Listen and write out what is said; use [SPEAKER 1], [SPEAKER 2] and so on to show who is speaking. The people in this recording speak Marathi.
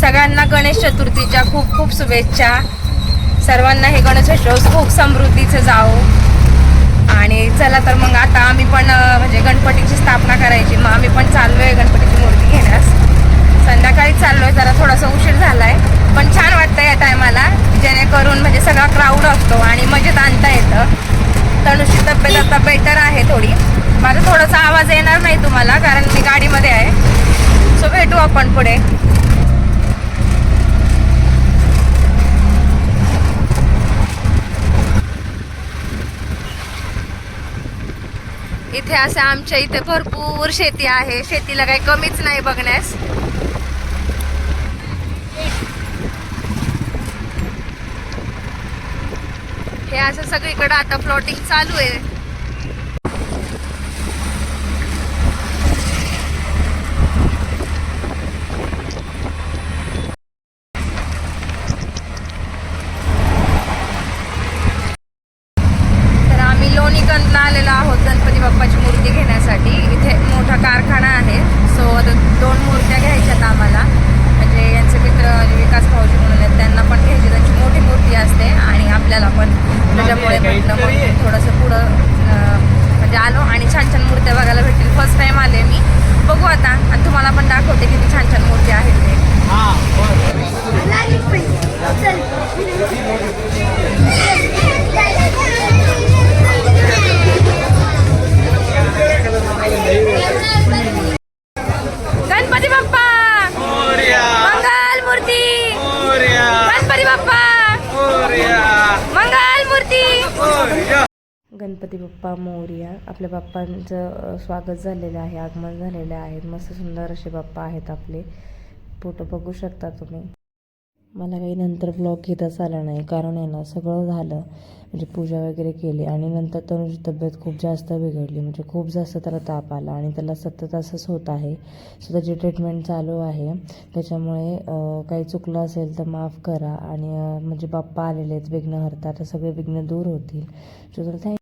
[SPEAKER 1] सगळ्यांना गणेश चतुर्थीच्या खूप खूप शुभेच्छा. सर्वांना हे गणेश उत्सव खूप समृद्धीचं जावो. आणि चला तर मग आता आम्ही पण म्हणजे गणपतीची स्थापना करायची. मग आम्ही पण चाललो आहे गणपतीची मूर्ती घेण्यास. संध्याकाळी आहे जरा थोडासा उशीर झाला आहे पण छान वाटतं या टायमाला जेणेकरून म्हणजे सगळा क्राऊड असतो आणि मजेत आणता येतं. तनुची तब्येत आता बेटर आहे थोडी. माझा थोडासा आवाज येणार नाही तुम्हाला कारण मी गाडीमध्ये आहे सो भेटू आपण पुढे इथे असं आमच्या इथे भरपूर शेती आहे. शेतीला काही कमीच नाही बघण्यास. हे असं सगळीकडे आता प्लॉटिंग चालू आहे तर आम्ही लोणीगंजला आलेलो आहोत गणपती बाप्पाची मूर्ती घेण्यासाठी इथे मोठा कारखाना आहे सो आता दोन मूर्त्या घ्यायच्यात आम्हाला म्हणजे यांचे मित्र म्हणजे विकास भाऊजी म्हणून आहेत त्यांना पण घ्यायची त्यांची मोठी मूर्ती असते आणि आपल्याला पण त्याच्यामुळे म्हटलं मग थोडंसं पुढं म्हणजे आलो आणि छान छान गणपती बाप्पा
[SPEAKER 2] मोरया
[SPEAKER 3] आपल्या बाप्पांचं स्वागत झालेलं आहे आगमन झालेलं आहे. मस्त सुंदर असे बाप्पा आहेत आपले. फोटो बघू शकता तुम्ही. मला काही नंतर ब्लॉग घेताच आला नाही. कारण आहे ना सगळं झालं. म्हणजे पूजा वगैरे केली आणि नंतर तनुची तब्येत खूप जास्त बिघडली. म्हणजे खूप जास्त त्याला ताप आला आणि त्याला सतत असंच होत आहे. सो त्याची ट्रीटमेंट चालू आहे. त्याच्यामुळे काही चुकलं असेल तर माफ करा. आणि म्हणजे बाप्पा आलेले आहेत विघ्नहर्ता. तर सगळे विघ्न दूर होतील. सो तर थँक